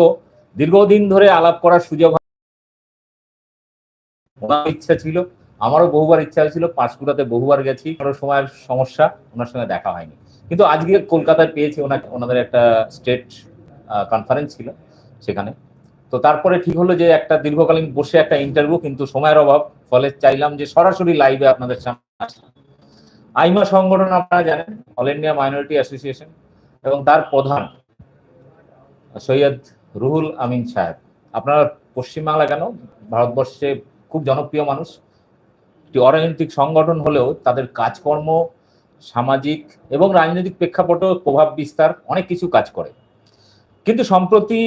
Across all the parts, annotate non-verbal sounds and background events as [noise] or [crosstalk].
দুর্ভাগ্য। দীর্ঘদিন ধরে আলাপ করার সুযোগ ইচ্ছা ছিল, আমারও বহুবার ইচ্ছা হয়েছিল পাঁশকুড়াতে বহুবার গেছি। কারও সময়ের সমস্যা ওনার সঙ্গে দেখা হয়নি। কিন্তু আজকে কলকাতায় পেয়েছি, ওনাকে, ওনাদের একটা স্টেট কনফারেন্স ছিল সেখানে। তো তারপরে ঠিক হলো যে একটা দীর্ঘকালীন বসে একটা ইন্টারভিউ কিন্তু সময়ের অভাব। ফলে চাইলাম যে সরাসরি লাইভে আপনাদের সামনে আইমা সংগঠন আপনারা জানেন, অল ইন্ডিয়া মাইনরিটি অ্যাসোসিয়েশন এবং তার প্রধান, সৈয়দ রুহুল আমিন সাহেব। আপনারা পশ্চিমবাংলা কেন? ভারতবর্ষে খুব জনপ্রিয় মানুষ। একটি অরাজনৈতিক সংগঠন হলেও তাদের কাজকর্ম, সামাজিক এবং রাজনৈতিক প্রেক্ষাপটও প্রভাব বিস্তার অনেক কিছু কাজ করে। কিন্তু সম্প্রতি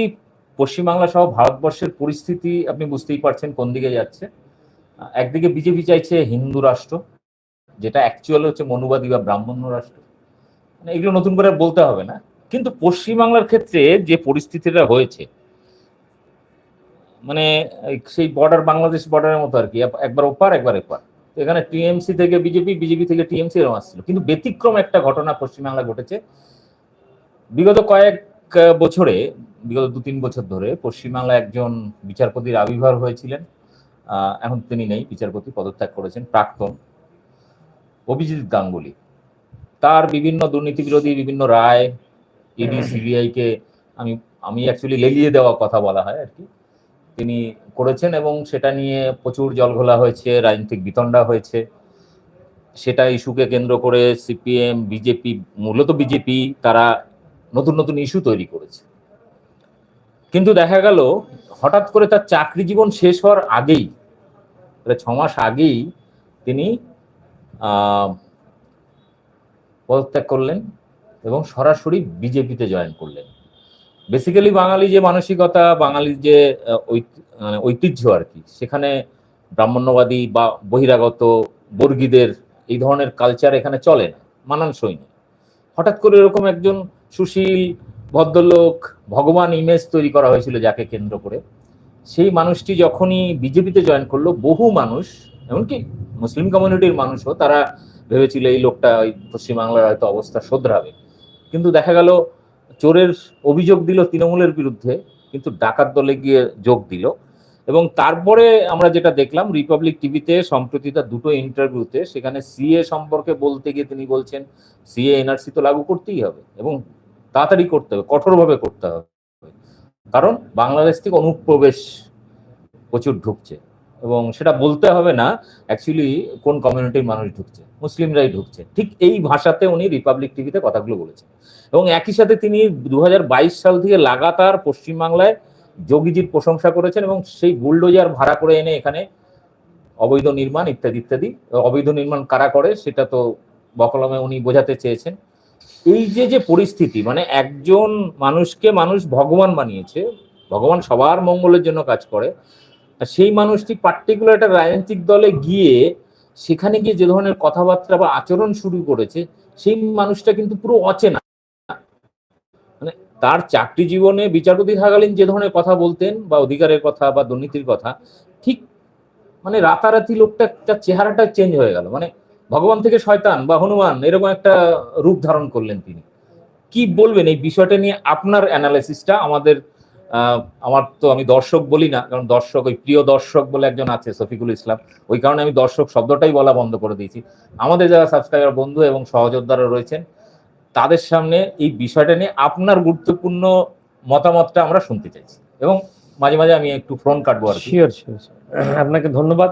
পশ্চিমবাংলা সহ ভারতবর্ষের পরিস্থিতি আপনি বুঝতেই পারছেন কোন দিকে যাচ্ছে। একদিকে বিজেপি চাইছে হিন্দু রাষ্ট্র, যেটা অ্যাকচুয়ালি হচ্ছে মনুবাদী বা ব্রাহ্মণ্য রাষ্ট্র। মানে এগুলো নতুন করে বলতে হবে না। কিন্তু পশ্চিমবাংলার ক্ষেত্রে যে পরিস্থিতিটা হয়েছে মানে সেই বর্ডার বাংলাদেশ বর্ডারের মতো আর কি, একবার ওপার, একবার এপার। এখানে টিএমসি থেকে বিজেপি বিজেপি থেকে টিএমসি এরকম আসছিল। কিন্তু ব্যতিক্রম একটা ঘটনা পশ্চিমবাংলা ঘটেছে। বিগত কয়েক বছরে, বিগত দু তিন বছর ধরে পশ্চিমবাংলা একজন বিচারপতির আবির্ভাব হয়েছিলেন। এখন তিনি নেই, বিচারপতি পদত্যাগ করেছেন, প্রাক্তন অভিজিৎ গাঙ্গুলি। তার বিভিন্ন দুর্নীতি বিরোধী বিভিন্ন রায় ইডি সিবিআই কে আমি আমি অ্যাকচুয়ালি লেলিয়ে দেওয়া কথা বলা হয় আর কি। তিনি করেছেন এবং সেটা নিয়ে প্রচুর জলঘোলা হয়েছে রাজনৈতিক বিতণ্ডা হয়েছে। সেটা ইস্যুকে কেন্দ্র করে সিপিএম বিজেপি মূলত বিজেপি তারা নতুন নতুন ইস্যু তৈরি করেছে। কিন্তু দেখা গেল হঠাৎ করে তার চাকরি জীবন শেষ হওয়ার আগেই ছ মাস আগেই তিনি আহ, পদত্যাগ করলেন। এবং সরাসরি বিজেপিতে জয়েন করলেন। বেসিক্যালি বাঙালি যে মানসিকতা বাঙালির যে মানে ঐতিহ্য আর কি, সেখানে ব্রাহ্মণ্যবাদী বা বহিরাগত বর্গীদের এই ধরনের কালচার এখানে চলে না, মানানসই না। হঠাৎ করে এরকম একজন সুশীল ভদ্রলোক, ভগবান ইমেজ তৈরি করা হয়েছিল যাকে কেন্দ্র করে। সেই মানুষটি যখনই বিজেপিতে জয়েন করল, বহু মানুষ, এমনকি মুসলিম কমিউনিটির মানুষও, তারা ভেবেছিল এই লোকটা ওই পশ্চিমবাংলার হয়তো অবস্থা শোধরাবে। কিন্তু দেখা গেল চোরের অভিযোগ দিল তৃণমূলের বিরুদ্ধে, কিন্তু ডাকাত দলে গিয়ে যোগ দিল। এবং তারপরে আমরা যেটা দেখলাম রিপাবলিক টিভিতে সম্প্রতি তার দুটো ইন্টারভিউতে সেখানে সিএ সম্পর্কে বলতে গিয়ে তিনি বলছেন সিএ এনআরসি তো লাগু করতেই হবে এবং তাড়াতাড়ি করতে হবে, কঠোরভাবে করতে হবে। কারণ বাংলাদেশ থেকে অনুপ্রবেশ প্রচুর ঢুকছে। এবং সেটা বলতে হবে না অ্যাকচুয়ালি কোন কমিউনিটির মানুষ ঢুকছে, মুসলিমরাই ঢুকছে। ঠিক এই ভাষাতে উনি রিপাবলিক টিভিতে কথাগুলো বলেছেন। এবং একই সাথে তিনি দু হাজার বাইশ সাল থেকে লাগাতার পশ্চিমবাংলায় যোগীজির প্রশংসা করেছেন এবং সেই বুলডোজার ভাড়া করে এনে এখানে অবৈধ নির্মাণ ইত্যাদি ইত্যাদি, অবৈধ নির্মাণ কারা করে সেটা তো বকলমে উনি বোঝাতে চেয়েছেন। এই যে যে পরিস্থিতি মানে একজন মানুষকে মানুষ ভগবান বানিয়েছে, ভগবান সবার মঙ্গলের জন্য কাজ করে সেই মানুষটি পার্টিকুলার একটা রাজনৈতিক দলে গিয়ে সেখানে গিয়ে যে ধরনের কথাবার্তা বা আচরণ শুরু করেছে, সেই মানুষটা কিন্তু পুরো অচেনা। মানে তার চাকরি জীবনে বিচারপতি থাকালীন যে ধরনের কথা বলতেন বা অধিকারের কথা বা দুর্নীতির কথা, ঠিক মানে রাতারাতি লোকটা, তার চেহারাটা চেঞ্জ হয়ে গেল। মানে ভগবান থেকে শয়তান বা হনুমান এরকম একটা রূপ ধারণ করলেন তিনি। কি বলবেন এই বিষয়টা নিয়ে আপনার অ্যানালাইসিসটা আমাদের আমার তো আমি দর্শক বলি না, কারণ দর্শক, ওই প্রিয় দর্শক বলে একজন আছে শফিকুল ইসলাম। ওই কারণে আমি দর্শক শব্দটাই বলা বন্ধ করে দিয়েছি। আমাদের যারা সাবস্ক্রাইবার বন্ধু এবং সহযোদ্ধারা রয়েছেন, তাদের সামনে এই বিষয়টা নিয়ে আপনার গুরুত্বপূর্ণ মতামতটা আমরা শুনতে চাইছি। এবং মাঝে মাঝে আমি একটু ফোন কাটবো আর শিওর শিওর আপনাকে ধন্যবাদ।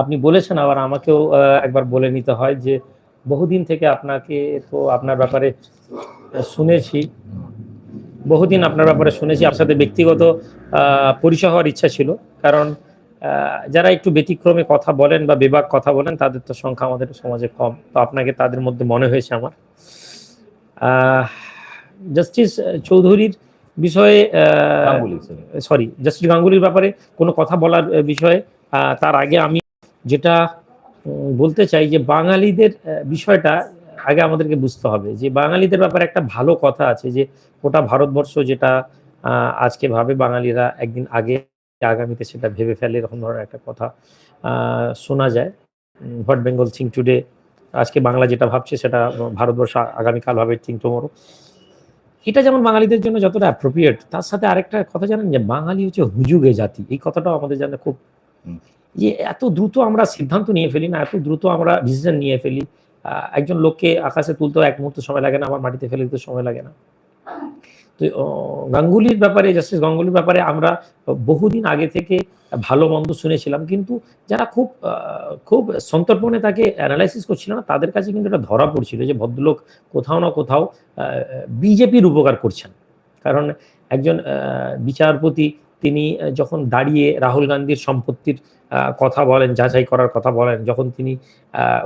আপনি বলেছেন, আবার আমাকেও একবার বলে নিতে হয় যে বহুদিন থেকে আপনাকে তো আপনার ব্যাপারে শুনেছি। বহুদিন আপনার ব্যাপারে শুনেছি আপনার সাথে ব্যক্তিগত পরিচয় হওয়ার ইচ্ছা ছিল। কারণ যারা একটু ব্যতিক্রমে কথা বলেন বা বেবাক কথা বলেন তাদের তো সংখ্যা আমাদের সমাজে কম। তো আপনাকে তাদের মধ্যে মনে হয়েছে আমার। জাস্টিস চৌধুরীর বিষয়ে। সরি জাস্টিস গাঙ্গুলির ব্যাপারে কোনো কথা বলার বিষয়ে তার আগে আমি যেটা বলতে চাই যে বাঙালিদের বিষয়টা আগে আমাদেরকে বুঝতে হবে যে বাঙালিদের ব্যাপারে একটা ভালো কথা আছে যে গোটা ভারতবর্ষ যেটা আজকে ভাবে বাঙালিরা একদিন আগে আগামীতে সেটা ভেবে ফেলে এরকম ধরনের একটা কথা শোনা যায়। হোয়াট বেঙ্গল থিঙ্ক টুডে আজকে বাংলা যেটা ভাবছে সেটা ভারতবর্ষ আগামীকাল ভাবে থিঙ্ক টুমোরো। এটা যেমন বাঙালিদের জন্য যতটা অ্যাপ্রোপ্রিয়েট তার সাথে আরেকটা কথা জানেন যে বাঙালি হচ্ছে হুজুগে জাতি। এই কথাটাও আমাদের জানা খুব যে এত দ্রুত আমরা সিদ্ধান্ত নিয়ে ফেলি না এত দ্রুত আমরা ডিসিশন নিয়ে ফেলি। একজন লোককে আকাশে তুলতেও এক মুহূর্ত সময় লাগে না, আমার মাটিতে ফেলে দিতে সময় লাগে না। তো গাঙ্গুলির ব্যাপারে, জাস্টিস গাঙ্গুলির ব্যাপারে আমরা বহুদিন আগে থেকে ভালো মন্দ শুনেছিলাম, কিন্তু যারা খুব খুব সন্তর্পণে তাকে অ্যানালাইসিস করছিল না, তাদের কাছে কিন্তু এটা ধরা পড়ছিল যে ভদ্রলোক কোথাও না কোথাও বিজেপির উপকার করছেন। কারণ একজন বিচারপতি তিনি যখন দাঁড়িয়ে রাহুল গান্ধীর সম্পত্তির কথা বলেন যাচাই করার কথা বলেন যখন তিনি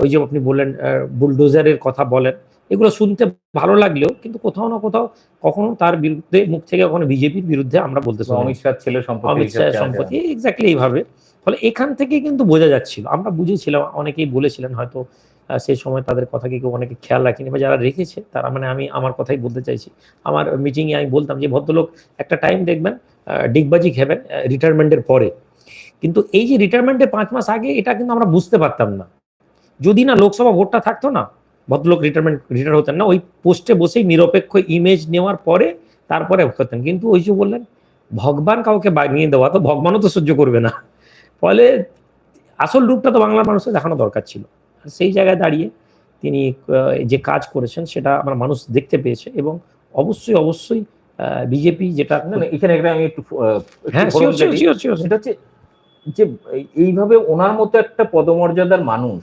ওই যে আপনি বললেন বুলডোজারের কথা বলেন এগুলো শুনতে ভালো লাগলেও কিন্তু কোথাও না কোথাও কখনো তার বিরুদ্ধে মুখ থেকে কখনো বিজেপির বিরুদ্ধে আমরা বলতে অমিত শাহ ছেলে অমিত শাহের সম্পত্তি। এক্স্যাক্টলি এইভাবে। ফলে এখান থেকে কিন্তু বোঝা যাচ্ছিল। আমরা বুঝেছিলাম অনেকেই বলেছিলেন হয়তো সেই সময় তাদের কথাকে কেউ অনেকে খেয়াল রাখেনি বা যারা রেখেছে, তারা মানে আমি আমার কথাই বলতে চাইছি। আমার মিটিংয়ে আমি বলতাম যে, ভদ্রলোক, একটা টাইম দেখবেন ডিগবাজি খেবেন রিটায়ারমেন্টের পরে। কিন্তু এই যে রিটায়ারমেন্টের পাঁচ মাস আগে, এটা কিন্তু আমরা বুঝতে পারতাম না। যদি না লোকসভা ভোটটা থাকতো না, ভদ্রলোক রিটায়ারমেন্ট রিটায়ার হতেন না, ওই পোস্টে বসেই নিরপেক্ষ ইমেজ নেওয়ার পরে তারপরে হতেন। কিন্তু ওই যে বললেন, ভগবান কাউকে বানিয়ে দেওয়া তো ভগবানও তো সহ্য করবে না। ফলে আসল রূপটা তো বাংলার মানুষের দেখানো দরকার ছিল। সেই জায়গায় দাঁড়িয়ে তিনি যে কাজ করেছেন সেটা আমার মানুষ দেখতে পেয়েছে এবং অবশ্যই অবশ্যই বিজেপি যেটা না, না, এখানে একটা আমি একটু হ্যাঁ. সেটা হচ্ছে যে এইভাবে ওনার মতো একটা পদমর্যাদার মানুষ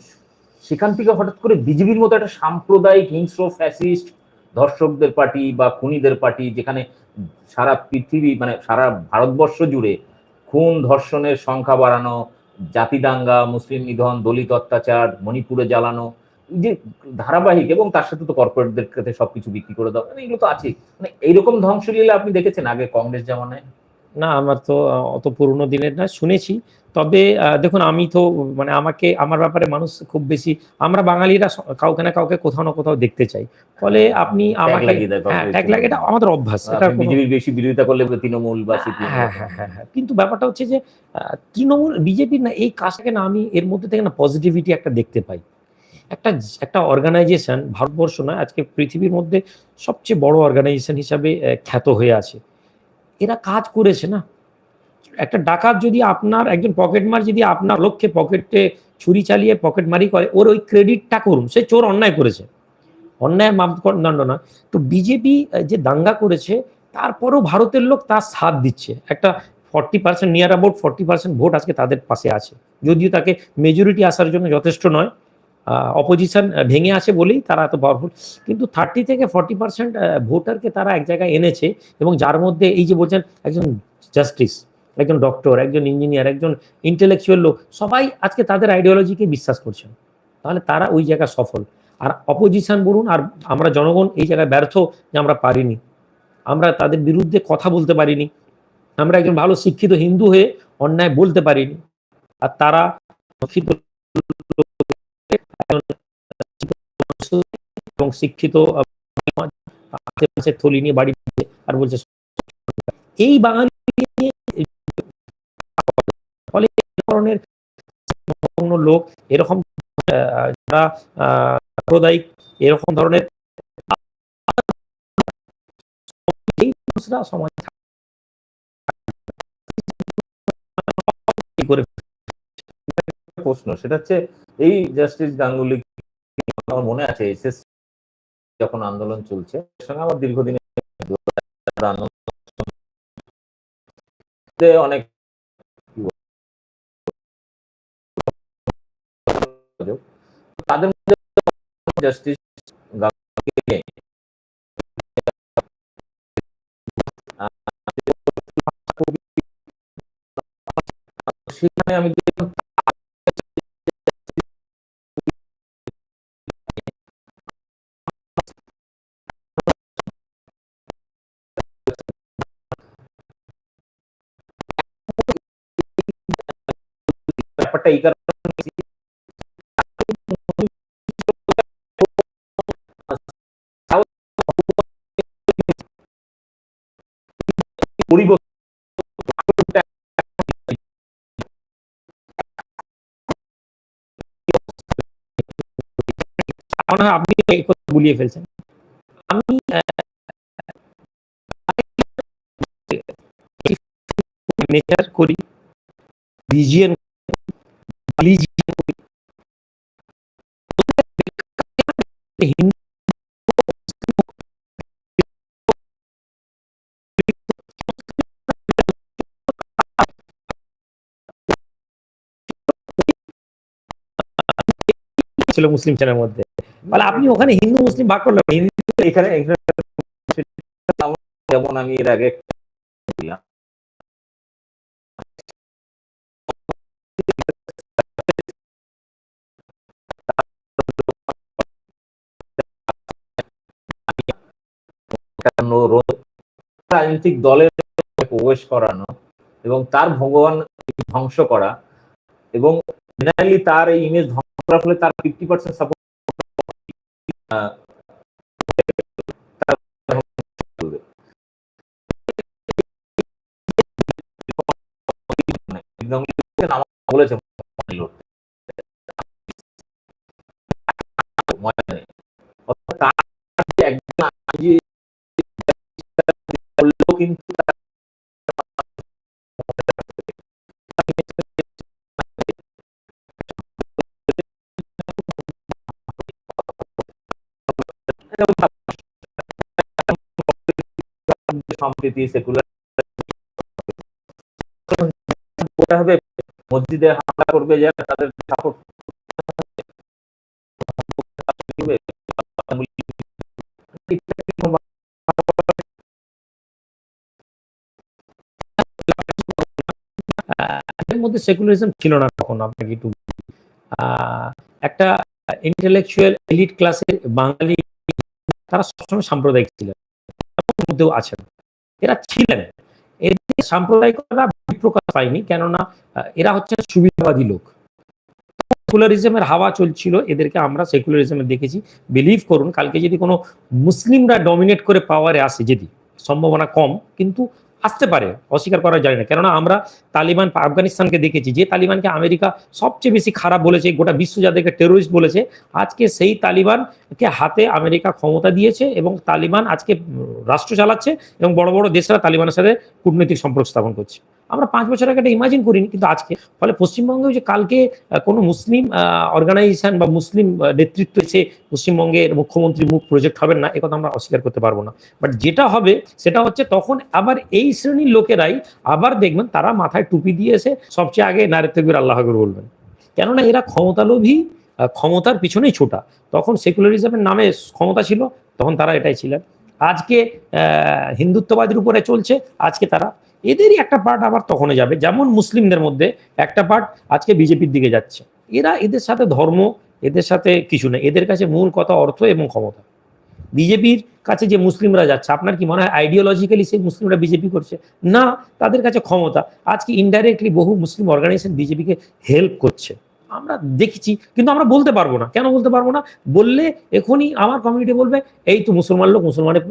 সেখান থেকে হঠাৎ করে বিজেপির মতো একটা সাম্প্রদায়িক হিংস্র ফ্যাসিস্ট ধর্ষকদের পার্টি বা খুনিদের পার্টি যেখানে সারা পৃথিবী মানে সারা ভারতবর্ষ জুড়ে খুন ধর্ষণের সংখ্যা বাড়ানো জাতি দাঙ্গা মুসলিম নিধন দলিত অত্যাচার, মণিপুরে জ্বালানো যে ধারাবাহিক এবং তার সাথে তো কর্পোরেটদের কাছে সবকিছু বিক্রি করে দেওয়া মানে এগুলো তো আছে মানে এইরকম ধ্বংসলীলা আপনি দেখেছেন আগে কংগ্রেস জামানায় না আমার তো অত পুরনো দিনের না শুনেছি। তবে আহ, দেখুন আমি তো মানে আমাকে আমার ব্যাপারে মানুষ খুব বেশি আমরা বাঙালিরা কাউকে না কাউকে কোথাও না কোথাও দেখতে চাই। ফলে আপনি আমাকে লাগিয়ে দেয় হ্যাঁ কংগ্রেস। ট্যাগ লাগে এটা আমাদের অভ্যাস এটা বিজেপির বেশি বিরোধিতা করলে তৃণমূল বা হ্যাঁ হ্যাঁ হ্যাঁ হ্যাঁ কিন্তু ব্যাপারটা হচ্ছে যে তৃণমূল বিজেপির না এই কাজটাকে না আমি এর মধ্যে থেকে না পজিটিভিটি একটা দেখতে পাই। একটা একটা অর্গানাইজেশন ভারতবর্ষ নয় আজকে পৃথিবীর মধ্যে সবচেয়ে বড় অর্গানাইজেশন হিসাবে খ্যাত হয়ে আছে। এরা কাজ করেছে না। একটা ডাকাত যদি আপনার, একজন পকেটমার যদি আপনার লক্ষ্যে পকেটে ছুরি চালিয়ে পকেটমারি করে, ওর ওই ক্রেডিটটা করুন। সে চোর অন্যায় করেছে। অন্যায় মাপদণ্ড না তো বিজেপি যে দাঙ্গা করেছে, তারপরেও ভারতের লোক তার সাথ দিচ্ছে। একটা forty percent near about forty percent vote আজকে তাদের পাশে আছে। যদিও তাকে মেজরিটি আসার জন্য যথেষ্ট নয়। অপোজিশন ভেঙে আছে বলেই তারা এত পাওয়ারফুল কিন্তু থার্টি থেকে ফর্টি পার্সেন্ট ভোটারকে তারা এক জায়গায় এনেছে এবং যার মধ্যে এই যে বলছেন একজন জাস্টিস একজন ডক্টর একজন ইঞ্জিনিয়ার একজন ইন্টেলেকচুয়াল লোক, সবাই আজকে তাদের আইডিওলজিকে বিশ্বাস করছেন তাহলে তারা ওই জায়গায় সফল। আর অপোজিশন বলুন, আর আমরা জনগণ এই জায়গায় ব্যর্থ যে আমরা পারিনি। আমরা তাদের বিরুদ্ধে কথা বলতে পারিনি। আমরা একজন ভালো শিক্ষিত হিন্দু হয়ে অন্যায় বলতে পারিনি। আর তারা শিক্ষিত একজন এবং শিক্ষিত থলি নিয়ে বাড়ি আর বলছে, এই বাঙালি ফলে ধরনের লোক এরকম যারা সাম্প্রদায়িক এরকম ধরনের প্রশ্ন, সেটা হচ্ছে এই জাস্টিস গাঙ্গুলি আমার মনে আছে এসএস যখন আন্দোলন চলছে সঙ্গে আমার দীর্ঘদিনের অনেক তাদের মধ্যে সেখানে আমি দেখলাম ব্যাপারটা এই আপনি বুলিয়ে ফেলছেন। আমি নেচার করি রিজিয়ান ছিল মুসলিম চ্যানেলের মধ্যে। মানে আপনি ওখানে হিন্দু মুসলিম ভাগ করলেন। হিন্দু এখানে যেমন আমি এর আগে বললাম, রাজনৈতিক দলের প্রবেশ করানো এবং তার ভগবান ধ্বংস করা এবং জেনারেলি তার এই ইমেজ ধ্বংস করার ফলে তার ফিফটি পার্সেন্ট সাপোর্ট সেকুলার হবে মসজিদে হামলা করবে যারা তাদের মধ্যে সেকুলারিজম ছিল না তখন, আপনাকে একটু একটা ইন্টেলেকচুয়াল এলিট ক্লাসের বাঙালি, তারা সবসময় সাম্প্রদায়িক ছিলেন। মধ্যেও আছেন এরা ছিলেন। এদের সাম্প্রদায়িকতা প্রকাশ পায়নি, কেননা এরা হচ্ছে সুবিধাবাদী লোক। সেকুলারিজমের হাওয়া চলছিল, এদেরকে আমরা সেকুলারিজমে দেখেছি। বিলিভ করুন, কালকে যদি কোনো মুসলিমরা ডমিনেট করে পাওয়ারে আসে, যদি, সম্ভাবনা কম, কিন্তু আসতে পারে, অস্বীকার করা যায় না। কেননা আমরা তালিবান আফগানিস্তানকে দেখেছি, যে তালিবানকে আমেরিকা সবচেয়ে বেশি খারাপ বলেছে, গোটা বিশ্ব যাদেরকে টেরোরিস্ট বলেছে, আজকে সেই তালিবানকে হাতে আমেরিকা ক্ষমতা দিয়েছে এবং তালিবান আজকে রাষ্ট্র চালাচ্ছে এবং বড় বড় দেশরা তালিবানের সাথে কূটনৈতিক সম্পর্ক স্থাপন করছে। আমরা পাঁচ বছর আগে এটা ইমাজিন করিনি, কিন্তু আজকে। ফলে পশ্চিমবঙ্গে যে কালকে কোনো মুসলিম অর্গানাইজেশন বা মুসলিম নেতৃত্ব এসে পশ্চিমবঙ্গের মুখ্যমন্ত্রী মুখ প্রজেক্ট হবেন না একথা আমরা অস্বীকার করতে পারব না। বাট যেটা হবে, সেটা হচ্ছে তখন আবার এই শ্রেণির লোকেরাই আবার দেখবেন তারা মাথায় টুপি দিয়ে এসে সবচেয়ে আগে নারে তকবির আল্লাহ বলবেন। কেননা এরা ক্ষমতালোভী ক্ষমতার পিছনেই ছোটা। তখন সেকুলারিজমের নামে ক্ষমতা ছিল, তখন তারা এটাই ছিলেন। আজকে হিন্দুত্ববাদের উপরে চলছে, আজকে তারা এদেরই একটা পার্ট আবার তখনই যাবে। যেমন মুসলিমদের মধ্যে একটা পার্ট আজকে বিজেপির দিকে যাচ্ছে। এরা এদের সাথে ধর্ম, এদের সাথে কিছু নেই। এদের কাছে মূল কথা অর্থ এবং ক্ষমতা। বিজেপির কাছে যে মুসলিমরা যাচ্ছে, আপনার কি মনে হয় আইডিওলজিক্যালি সেই মুসলিমরা বিজেপি করছে? না, তাদের কাছে ক্ষমতা। আজকে ইনডাইরেক্টলি বহু মুসলিম অর্গানাইজেশন বিজেপিকে হেল্প করছে। আমরা দেখেছি, কিন্তু আমরা বলতে পারব না। কেন বলতে পারব না? বললে এখনই আমার কমিউনিটি বলবে, এই তো মুসলমান লোক, মুসলমানের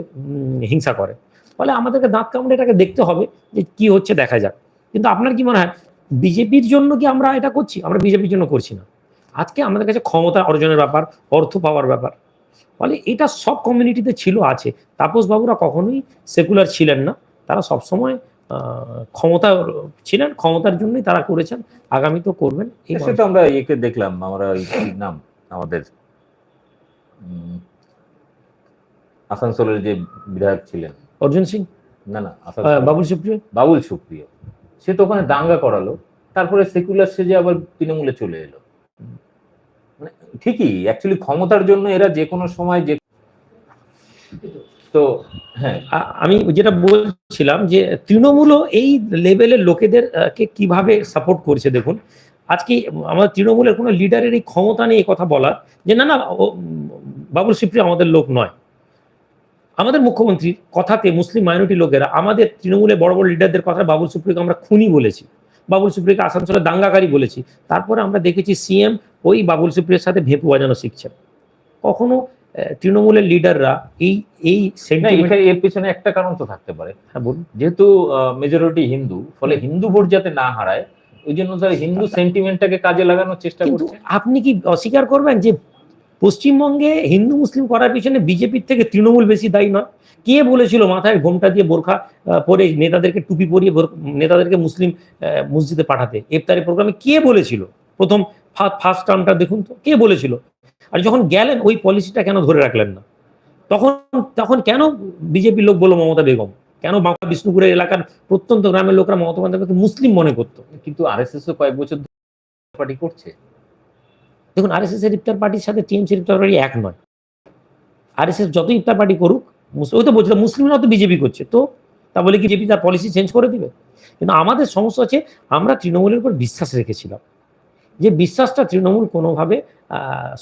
হিংসা করে। ফলে আমাদেরকে দাঁত কামড়ে এটাকে দেখতে হবে যে কি হচ্ছে দেখা যাক। কিন্তু আপনার কি মনে হয় বিজেপির জন্য কি আমরা এটা করছি? আমরা বিজেপির জন্য করছি না। আজকে আমাদের কাছে ক্ষমতা অর্জনের ব্যাপার অর্থ পাওয়ার ব্যাপার। ফলে এটা সব কমিউনিটিতে ছিল আছে। তাপস বাবুরা কখনোই সেকুলার ছিলেন না। তারা সবসময় আহ, ক্ষমতা ছিলেন ক্ষমতার জন্যই তারা করেছেন। আগামী তো করবেন। এই তো আমরা একে দেখলাম আমরা নাম আমাদের আসানসোলের যে বিধায়ক ছিলেন। অর্জুন সিং? না না বাবুল সুপ্রিয়? বাবুল সুপ্রিয়। সে তো ওখানে দাঙ্গা করালো তারপরে সেকুলার সেজে আবার তৃণমূলে চলে এলো। মানে ঠিকই অ্যাকচুয়ালি ক্ষমতার জন্য এরা যে কোনো সময় যে তো হ্যাঁ। আমি যেটা বলছিলাম যে তৃণমূলও এই লেভেলের লোকেদের কে কীভাবে সাপোর্ট করছে দেখুন। আজকে আমাদের তৃণমূলের কোনো লিডারের এই ক্ষমতা নেই এই কথা বলার যে না না বাবুল সুপ্রিয় আমাদের লোক নয়। আমাদের মুখ্যমন্ত্রীর কথাতে মুসলিম মাইনরিটি লোকেরা আমাদের তৃণমূলের বড় বড় লিডারদের কথা বাবুল সুপ্রিয়কে আমরা খুনি বলেছি। বাবুল সুপ্রিয়কে আসানসোলে দাঙ্গাকারী বলেছি। তারপরে আমরা দেখেছি সিএম ওই বাবুল সুপ্রিয়ের সাথে ভেপু বাজানো শিখছেন কখনো তৃণমূলের লিডাররা এই এই এর পিছনে একটা কারণ তো থাকতে পারে। হ্যাঁ বলুন। যেহেতু মেজরিটি হিন্দু ফলে হিন্দু ভোট যাতে না হারায় ওই জন্য তারা হিন্দু সেন্টিমেন্টটাকে কাজে লাগানোর চেষ্টা করছে। আপনি কি অস্বীকার করবেন যে পশ্চিমবঙ্গে হিন্দু মুসলিম করার পিছনে বিজেপির থেকে তৃণমূল বেশি দায়ী নয়। কে বলেছিল মাথায় ঘোমটা দিয়ে বোরখা পরে নেতাদেরকে টুপি পরিয়ে নেতাদেরকে মুসলিম মসজিদে পাঠাতে? ইফতারি প্রোগ্রামে কে বলেছিল? প্রথম ফার্স্ট টার্মটা দেখুন তো, কে বলেছিল? আর যখন গেলেন, ওই পলিসিটা কেন ধরে রাখলেন না? তখন তখন কেন বিজেপির লোক বলল মমতা বেগম? কেন বাংলা বিষ্ণুপুরের এলাকার প্রত্যন্ত গ্রামের লোকরা মমতা বন্দ্যোপাধ্যায়কে মুসলিম মনে করতো? কিন্তু আর এস তো কয়েক বছর পার্টি করছে। দেখুন আরএসএস এর ইফতার পার্টির সাথে টিএমসি ইফতার পার্টি এক নয়। আরএসএস যত ইফতার পার্টি করুক ওই তো বলছিল মুসলিমরা তো বিজেপি করছে তো তা বলে কি বিজেপি তার পলিসি চেঞ্জ করে দিবে? কিন্তু আমাদের সমস্যা হচ্ছে আমরা তৃণমূলের উপর বিশ্বাস রেখেছিলাম। যে বিশ্বাসটা তৃণমূল কোনোভাবে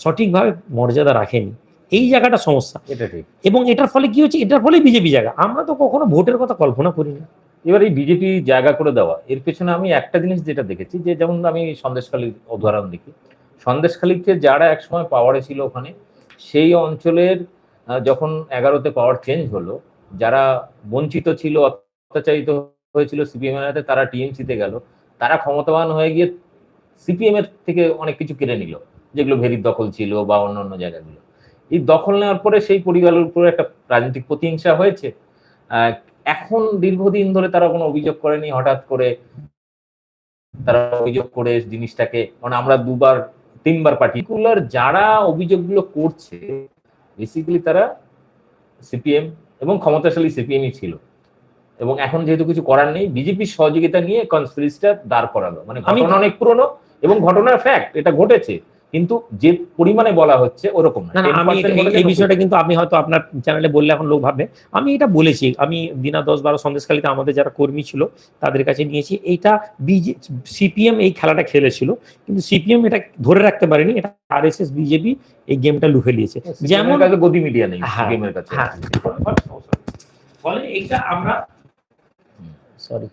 সঠিকভাবে মর্যাদা রাখেনি। এই জায়গাটা সমস্যা। এটা ঠিক। এবং এটার ফলে কি হচ্ছে এটার ফলে বিজেপি জায়গা। আমরা তো কখনো ভোটের কথা কল্পনা করি না এবার এই বিজেপি জায়গা করে দেওয়া এর পেছনে আমি একটা জিনিস যেটা দেখেছি যে যেমন আমি সন্দেশখালীর উদাহরণ দেখি সন্দেশখালীতে যারা একসময় পাওয়ারে ছিল ওখানে, সেই অঞ্চলের যখন এগারোতে পাওয়ার চেঞ্জ হলো, যারা বঞ্চিত ছিল, অত্যাচারিত হয়েছিল সিপিএম এর হাতে তারা টিএমসিতে গেল। তারা ক্ষমতাবান হয়ে গিয়ে সিপিএম এর থেকে অনেক কিছু কেড়ে নিল, যেগুলো ভেরির দখল ছিল বা অন্য অন্য জায়গাগুলো। এই দখল নেওয়ার পরে সেই পরিবারের উপরে একটা রাজনৈতিক প্রতিহিংসা হয়েছে। এখন দীর্ঘদিন ধরে তারা কোনো অভিযোগ করেনি, হঠাৎ করে তারা অভিযোগ করে জিনিসটাকে মানে আমরা দুবার তিনবার পার্টিকুলার যারা অভিযোগগুলো করছে বেসিক্যালি তারা সিপিএম এবং ক্ষমতাশালী সিপিএমই ছিল। এবং এখন যেহেতু কিছু করার নেই বিজেপির সহযোগিতা নিয়ে কনস্পিরিসটা দাঁড় করালো। মানে ঘটনা অনেক পুরনো এবং ঘটনার ফ্যাক্ট এটা ঘটেছে। কিন্তু যে পরিমাণে বলা হচ্ছে ওরকম না। না না 10% আমি এই-। বিষয়টা কিন্তু আপনি হয়তো আপনার চ্যানেলে বললে এখন লোক ভাববে। আমি এটা বলেছি আমি দিনা দশ বারো সন্দেশকালীতে আমাদের যারা কর্মী ছিল তাদের কাছে নিয়েছি। এইটা বিজে সিপিএম এই খেলাটা খেলেছিল কিন্তু সিপিএম এটা ধরে রাখতে পারেনি। এটা আরএসএস বিজেপি এই গেমটা লুফে নিয়েছে। যেমন গদি মিডিয়া নেই হ্যাঁ, সিপিএম কাছে। হ্যাঁ। ফলে এইটা আমরা sorry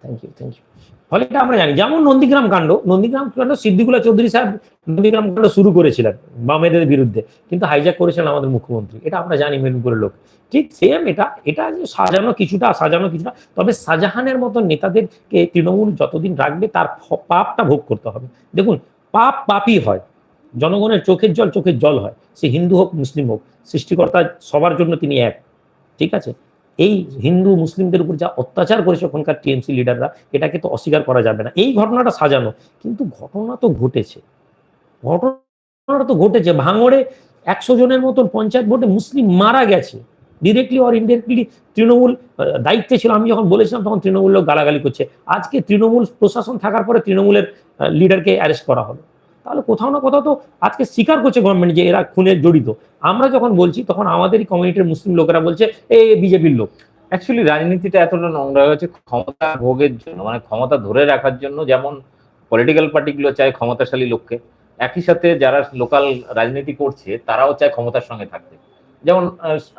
thank you thank you ফলে এটা আমরা জানি। যেমন নন্দীগ্রাম কাণ্ড নন্দীগ্রাম কাণ্ড সিদ্দিকুল্লাহ চৌধুরী সাহেব নন্দীগ্রাম কাণ্ড শুরু করেছিলেন বামেদের বিরুদ্ধে, কিন্তু হাইজ্যাক করেছিলেন আমাদের মুখ্যমন্ত্রী। এটা আমরা জানি মেদিনীপুরের লোক। ঠিক সেম এটা এটা যে সাজানো কিছুটা সাজানো কিছুটা, তবে শাহজাহানের মতো নেতাদেরকে তৃণমূল যতদিন রাখবে, তার পাপটা ভোগ করতে হবে। দেখুন, পাপ পাপই হয়। জনগণের চোখের জল চোখের জল হয়। সে হিন্দু হোক, মুসলিম হোক, সৃষ্টিকর্তা সবার জন্য তিনি এক। ঠিক আছে? এই হিন্দু মুসলিমদের উপর যা অত্যাচার করেছে ওখানকার টিএমসি লিডাররা, এটাকে তো অস্বীকার করা যাবে না। এই ঘটনাটা সাজানো। কিন্তু ঘটনা তো ঘটেছে। ঘটনাটা তো ঘটেছে। ভাঙড়ে একশো জনের মতন পঞ্চায়েত ভোটে মুসলিম মারা গেছে। ডিরেক্টলি অর ইনডিরেক্টলি তৃণমূল দায়িত্বে ছিল। আমি যখন বলেছিলাম, তখন তৃণমূল লোক গালাগালি করছে। আজকে তৃণমূল প্রশাসন থাকার পরে তৃণমূলের লিডারকে অ্যারেস্ট করা হলো। তাহলে কোথাও না কোথাও তো আজকে স্বীকার করছে গভর্নমেন্ট যে এরা খুনে জড়িত। আমরা যখন বলছি তখন আমাদেরই কমিউনিটির মুসলিম লোকেরা বলছে এই বিজেপির লোক। অ্যাকচুয়ালি রাজনীতিটা এতটা নোংরা হয়েছে ক্ষমতা ভোগের জন্য মানে ক্ষমতা ধরে রাখার জন্য যেমন পলিটিক্যাল পার্টিগুলো চায় ক্ষমতাশালী লোককে একই সাথে যারা লোকাল রাজনীতি করছে তারাও চায় ক্ষমতার সঙ্গে থাকতে। যেমন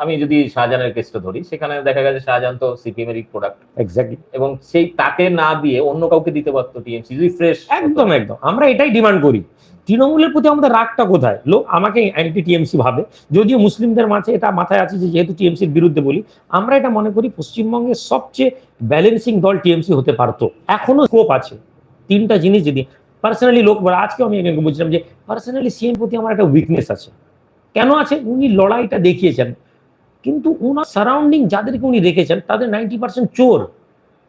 আমি যদি শাহজাহানের কেসটা ধরি সেখানে দেখা গেছে শাহজাহান তো সিপিএম প্রোডাক্ট এক্স্যাক্টলি এবং সেই তাকে না দিয়ে অন্য কাউকে দিতে পারতো টিএমসি যদি ফ্রেশ একদম একদম। আমরা এটাই ডিমান্ড করি। তৃণমূলের প্রতি আমাদের রাগটা কোথায়? লোক আমাকে অ্যান্টি টিএমসি ভাবে, যদিও মুসলিমদের মাঝে এটা মাথায় আছে যে যেহেতু টিএমসির বিরুদ্ধে বলি, আমরা এটা মনে করি পশ্চিমবঙ্গের সবচেয়ে ব্যালেন্সিং দল টিএমসি হতে পারতো। এখনও স্কোপ আছে। তিনটা জিনিস যদি পার্সোনালি লোক, আজকে আমি বলছিলাম যে পার্সোনালি সিএম প্রতি আমার একটা উইকনেস আছে। কেন আছে? উনি লড়াইটা দেখিয়েছেন। কিন্তু ওনার সারাউন্ডিং যাদেরকে উনি রেখেছেন, তাদের নাইনটি পার্সেন্ট চোর।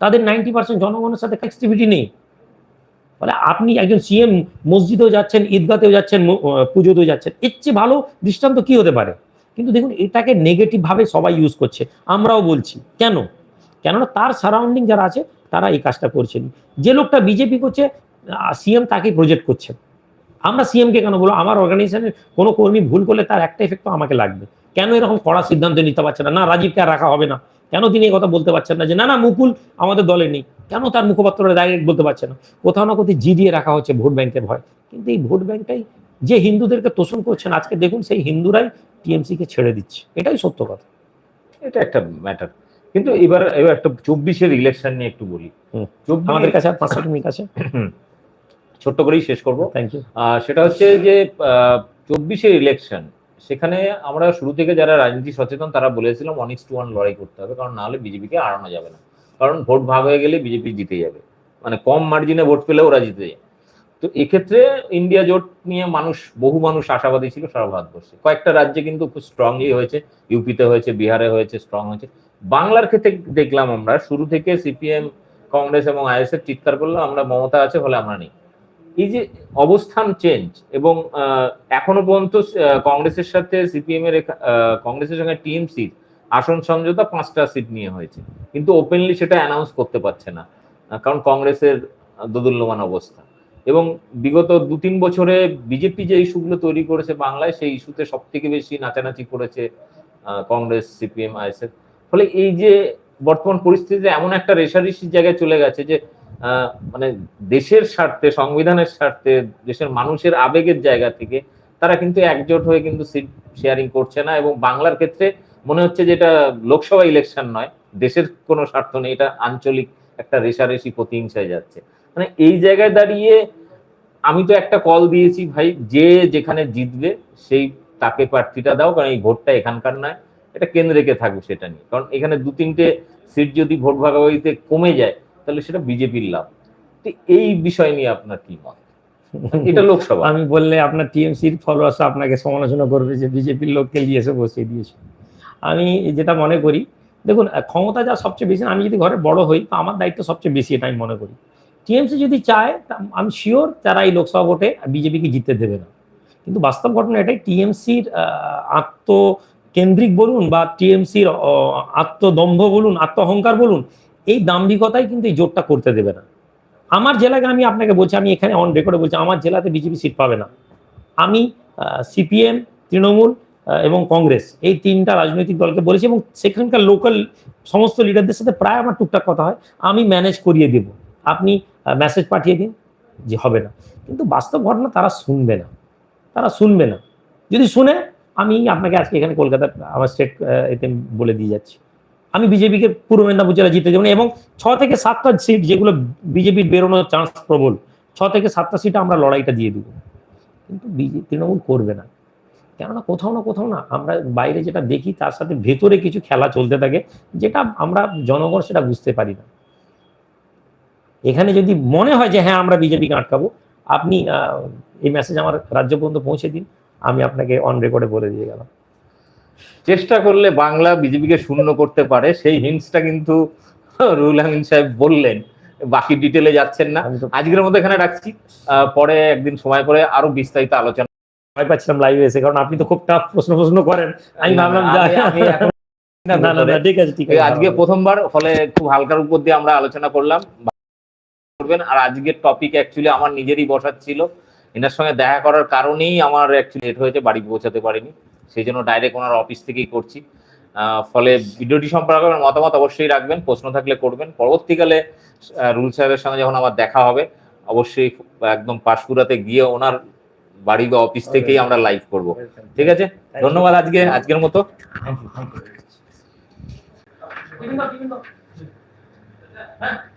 তাদের নাইনটি পার্সেন্ট জনগণের সাথে কানেক্টিভিটি নেই। ফলে আপনি একজন সিএম মসজিদেও যাচ্ছেন, ঈদগাতেও যাচ্ছেন পুজোতেও যাচ্ছেন, এর চেয়ে ভালো দৃষ্টান্ত কি হতে পারে? কিন্তু দেখুন, এটাকে নেগেটিভ ভাবে সবাই ইউজ করছে। আমরাও বলছি, কেন? কেননা তার সারাউন্ডিং যারা আছে, তারা এই কাজটা করছেন। যে লোকটা বিজেপি করছে সিএম তাকে প্রজেক্ট করছে। আমরা সিএমকে কেন বলব? আমার অর্গানাইজেশনের কোনো কর্মী ভুল করলে তার একটা এফেক্ট তো আমাকে লাগবে। কেন এরকম কড়া সিদ্ধান্ত নিতে পারছে না? না, রাজীবকে আর রাখা হবে না। কেন তিনি এই কথা বলতে পারছেন না যে, না না, মুকুল আমাদের দলে নেই। কেন তার মুখপাত্ররা ডাইরেক্ট বলতে পারছে না? কোথাও না কোথাও জি দিয়ে রাখা হচ্ছে ভোট ব্যাংকের ভয়। কিন্তু এই ভোট ব্যাংকটাই যে হিন্দুদেরকে তোষণ করছেন আজকে দেখুন সেই হিন্দুরাই টিএমসি কে ছেড়ে দিচ্ছে। এটাই সত্য কথা। এটা একটা ম্যাটার কিন্তু এবার এবার একটা চব্বিশের ইলেকশন নিয়ে একটু বলি। আমাদের কাছে আর পাঁচশো মিনিট আছে। ছোট্ট করেই শেষ করব। থ্যাংক ইউ সেটা হচ্ছে যে চব্বিশের ইলেকশন সেখানে আমরা শুরু থেকে যারা রাজনীতি সচেতন তারা বলেছিলাম ওয়ান টু ওয়ান লড়াই করতে হবে কারণ নাহলে বিজেপিকে আড়ানো যাবে না। কারণ ভোট ভাগ হয়ে গেলে বিজেপি জিতে যাবে। মানে কম মার্জিনে ভোট পেলে ওরা জিতে যায়। তো এক্ষেত্রে ইন্ডিয়া জোট নিয়ে মানুষ, বহু মানুষ আশাবাদী ছিল সারা ভারতবর্ষে। কয়েকটা রাজ্যে কিন্তু খুব স্ট্রংলি হয়েছে। ইউপিতে হয়েছে, বিহারে হয়েছে স্ট্রং হয়েছে। বাংলার ক্ষেত্রে দেখলাম আমরা, শুরু থেকে সিপিএম কংগ্রেস এবং আইএসএফ চিৎকার করল আমরা মমতা আছে ফলে আমরা নেই। এই যে অবস্থান চেঞ্জ এবং এখনও পর্যন্ত কংগ্রেসের সাথে সিপিএম এর কংগ্রেসের সঙ্গে টিএমসি আসন সমঝোতা পাঁচটা সিট নিয়ে হয়েছে। কিন্তু ওপেনলি সেটা অ্যানাউন্স করতে পারছে না, কারণ কংগ্রেসের দোদুল্যমান অবস্থা। এবং বিগত দু তিন বছরে বিজেপি যে ইস্যুগুলো তৈরি করেছে বাংলায়, সেই ইস্যুতে সব থেকে বেশি নাচানাচি করেছে কংগ্রেস, সিপিএম, আইএসএফ। ফলে এই যে বর্তমান পরিস্থিতিতে এমন একটা রেশারেশির জায়গায় চলে গেছে যে মানে দেশের স্বার্থে, সংবিধানের স্বার্থে, দেশের মানুষের আবেগের জায়গা থেকে তারা কিন্তু একজোট হয়ে কিন্তু সিট শেয়ারিং করছে না। এবং বাংলার ক্ষেত্রে মনে হচ্ছে যে এটা লোকসভা ইলেকশন নয়, দেশের কোনো স্বার্থ নেই, এটা আঞ্চলিক একটা রেশারেশি প্রতিহিংসায় যাচ্ছে। মানে এই জায়গায় দাঁড়িয়ে আমি তো একটা কল দিয়েছি, ভাই, যে যেখানে জিতবে সেই তাকে প্রার্থীটা দাও, কারণ এই ভোটটা এখানকার নয়, এটা কেন্দ্রেকে থাকবে সেটা নিয়ে। কারণ এখানে দু তিনটে সিট যদি ভোট ভাগাভাগিতে কমে যায়, তাহলে সেটা বিজেপির লাভ। তো এই বিষয় নিয়ে আপনার কি মত? এটা লোকসভা। আমি বললে আপনার টিএমসির ফলোয়ার্স আপনাকে সমালোচনা করবে যে বিজেপির লোককে নিয়ে এসে বসিয়ে দিয়েছে। আমি যেটা মনে করি, দেখুন ক্ষমতা যা সবচেয়ে বেশি, আমি যদি ঘরে বড় হই, তো আমার দায়িত্ব সবচেয়ে বেশি, এটা আমি মনে করি। টিএমসি যদি চায় আমি শিওর তারা এই লোকসভা ভোটে বিজেপিকে জিততে দেবে না। কিন্তু বাস্তব ঘটনা এটাই, টিএমসির আত্মকেন্দ্রিক বলুন বা টিএমসির আত্মদম্ভ বলুন, আত্মহংকার বলুন, এই দাম্ভিকতাই কিন্তু এই জোটটা করতে দেবে না। আমার জেলাকে আমি আপনাকে বলছি, আমি এখানে অন রেকর্ডে বলছি, আমার জেলাতে বিজেপি সিট পাবে না। আমি সিপিএম, তৃণমূল এবং কংগ্রেস। এই তিনটা রাজনৈতিক দলকে বলেছি এবং সেখানকার লোকাল সমস্ত লিডারদের সাথে প্রায় আমার টুকটাক কথা হয়। আমি ম্যানেজ করিয়ে দেব। আপনি মেসেজ পাঠিয়ে দিন যে হবে না। কিন্তু বাস্তব ঘটনা তারা শুনবে না। তারা শুনবে না। যদি শুনে, আমি আপনাকে আজকে এখানে কলকাতার, আমার স্টেট এতে বলে দিয়ে যাচ্ছি। আমি বিজেপিকে পূর্ব মেদিনীপুর জেলা জিতে যাব এবং ছ থেকে সাতটা সিট যেগুলো বিজেপির বেরোনোর চান্স প্রবল, ছ থেকে সাতটা সিটে আমরা লড়াইটা দিয়ে দিব। কিন্তু তৃণমূল করবে না। কেননা কোথাও না কোথাও না আমরা বাইরে যেটা দেখি তার সাথে ভেতরে কিছু খেলা চলতে থাকে যেটা আমরা জনগণ সেটা বুঝতে পারি না। এখানে যদি মনে হয় যে হ্যাঁ আমরা বিজেপিকে আটকাবো আপনি এই মেসেজ আমার রাজ্য পর্যন্ত পৌঁছে দিন আমি আপনাকে অন রেকর্ডে বলে দিয়ে গেলাম। চেষ্টা করলে বাংলা বিজেপিকে শূন্য করতে পারে সেই হিন্টসটা কিন্তু রুহুল আমিন সাহেব বললেন বাকি ডিটেলে যাচ্ছেন না। আজকের মতো এখানে রাখছি। আহ, পরে একদিন সময় করে আরও বিস্তারিত আলোচনা ভয় পাচ্ছিলাম লাইভে এসে কারণ আপনি তো খুব টাফ প্রশ্ন প্রশ্ন করেন। আমি ভাবলাম [laughs] না না না ঠিক আছে ঠিক আছে। আজকে প্রথমবার ফলে খুব হালকার উপর দিয়ে আমরা আলোচনা করলাম। করবেন আর আজকের টপিক অ্যাকচুয়ালি আমার নিজেরই বসার ছিল। এনার সঙ্গে দেখা করার কারণেই আমার অ্যাকচুয়ালি লেট হয়েছে বাড়ি পৌঁছাতে পারিনি। সেই জন্য ডাইরেক্ট ওনার অফিস থেকেই করছি। ফলে ভিডিওটি সম্পর্কে আপনার মতামত অবশ্যই রাখবেন প্রশ্ন থাকলে করবেন। পরবর্তীকালে রুল সাহেবের সঙ্গে যখন আমার দেখা হবে অবশ্যই একদম পাশকুড়াতে গিয়ে ওনার বাড়ি বা অফিস থেকেই আমরা লাইভ করব। ঠিক আছে? ধন্যবাদ আজকে আজকের মতো। You.